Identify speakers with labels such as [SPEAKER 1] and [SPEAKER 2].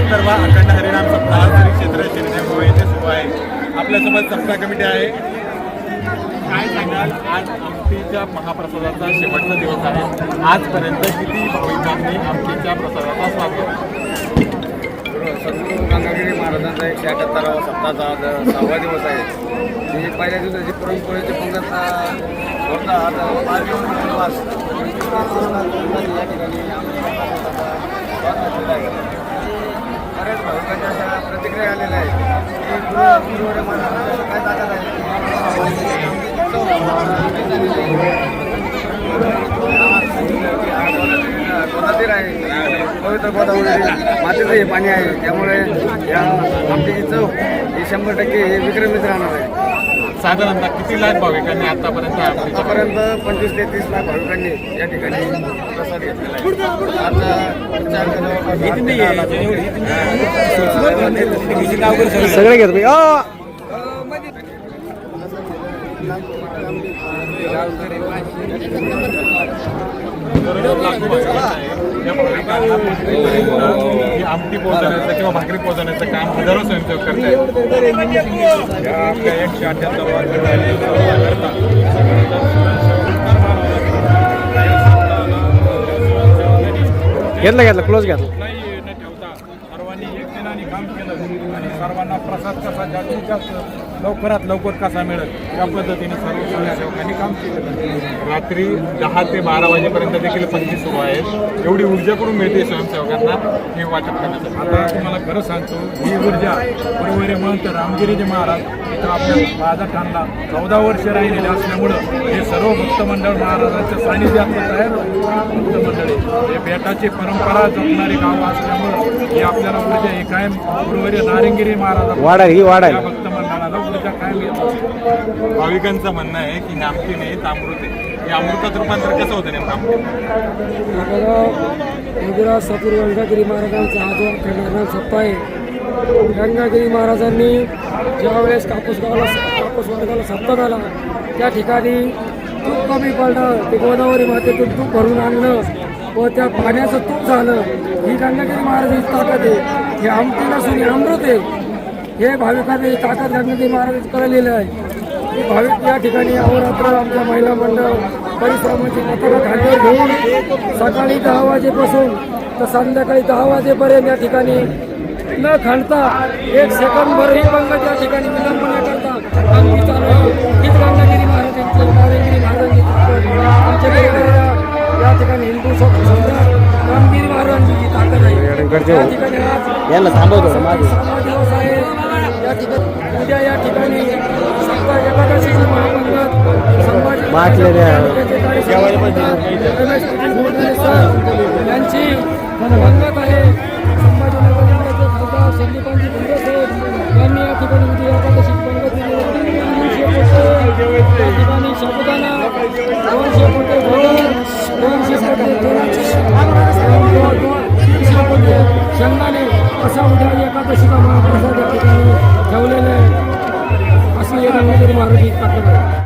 [SPEAKER 1] एकाहत्तरवा अखंड हरिनाम सप्ताह श्री क्षेत्र शिरण्यामुळे येथे सुरू आहे. आपल्यासोबत सप्ताह कमिटी आहे. काय सांगाल? आज आमटीच्या महाप्रसादाचा शेवटचा दिवस आहे. आजपर्यंत किती भाविकांनी आमटीच्या प्रसादाचा स्वाद घेतला
[SPEAKER 2] सद्गुरू गंगागिरी महाराजांचा एकशे अठ्याहत्तरावा सप्ताहाचा आज सहावा दिवस आहे. ही पहिल्या दिवसाची पुरणपोळीची पंगत होता आज पाच दिवस या ठिकाणी बऱ्याच भाविकांच्या अशा प्रतिक्रिया आलेल्या आहेत. की गुरु गुरुवारी महाराजांचं काय ताकद आहे आहे. पवित्र गोदावरी मातीचं हे पाणी आहे. त्यामुळे या आमटीची चव ही शंभर टक्के हे विक्रमीच राहणार आहे.
[SPEAKER 1] साधारणतः किती लाख भाविकांनी आतापर्यंत
[SPEAKER 2] आतापर्यंत पंचवीस ते तीस लाख भाविकांनी या ठिकाणी प्रसाद घेतलेला आहे. आता पुढच्या जवळपास
[SPEAKER 3] सगळे घेतो मी.
[SPEAKER 1] आमटी पोहोचवण्याचं किंवा भाकरी पोहोचवण्याचं काम हजारो स्वयंसेवक करत आहेत या आपल्या एकशे अठ्ठ्याहत्तर
[SPEAKER 3] घेतलं घेतलं क्लोज घेतलं.
[SPEAKER 1] नाही न ठेवता सर्वांनी एकजणाने काम केलं आणि सर्वांना प्रसाद कसा जास्तीत जास्त लवकरात लवकर कसा मिळेल या पद्धतीने सर्व स्वयंसेवकांनी काम केलं रात्री दहा ते बारा वाजेपर्यंत देखील पंक्ती सुरू आहेत. एवढी ऊर्जा करून मिळते स्वयंसेवकांना हे वाटप करण्यासाठी? आता तुम्हाला खरं सांगतो ही ऊर्जा बरोबर म्हणत रामगिरीजी महाराज इथं आपल्या बाजात आणला चौदा वर्ष राहिलेले असल्यामुळं हे सर्व भक्त मंडळ महाराजांच्या सानिध्यात तयार भक्त मंडळी हे बेटाची परंपरा जपणारे गाव असल्यामुळं हे आपल्याला ऊर्जा हे कायम बरोबर नारंगिरी महाराज
[SPEAKER 3] वाढा ही वाढा
[SPEAKER 1] या येत असते. भाविकांचं म्हणणं आहे की नामकी नाही तामृत आहे हे अमृतात रूपांतर कसं होतं नेमकं? आमटी
[SPEAKER 4] आपल्याला गुजरात सपूर गंगागिरी महाराजांचा हा जो खंडारण सप्ताह आहे. गंगागिरी महाराजांनी ज्यावेळेस कापूस गावाला कापूस वर्गाला सप्ताह झाला त्या ठिकाणी तूप कमी पडलं ते गोदावरी मातेतून तूप भरून आणलं व त्या पाण्याचं तूप झालं ही गंगागिरी महाराजांची ताकद आहे. हे आमटी नसून हे अमृत आहे. हे भाविकांनी ताकद गंगागिरी महाराजांची लिहिलं आहे भाविक या ठिकाणी अहोरात्र आमच्या महिला मंडळ परिश्रमाची पथकं घाटीवर घेऊन सकाळी दहा वाजेपासून तर संध्याकाळी दहा वाजेपर्यंत या ठिकाणी न खंडता एक सेकंदभरही बंग त्या ठिकाणी विलंब न करता आम्ही चालू आहे. हीच गंगागिरी महाराजांची नारायणगिरी महाराजांची ताकद. आमच्याकडे येणाऱ्या या ठिकाणी हिंदू समजा सम्राट रामगिरी महाराजांची जी ताकद आहे या ठिकाणी आज
[SPEAKER 3] यांना
[SPEAKER 4] उद्या या ठिकाणी महापंगत संभाजी असा उद्या एकादशीचा महाप्रसाद ठिकाणी
[SPEAKER 3] ठेवलेला आहे.
[SPEAKER 4] असं येण्यामध्ये मारुती काकडे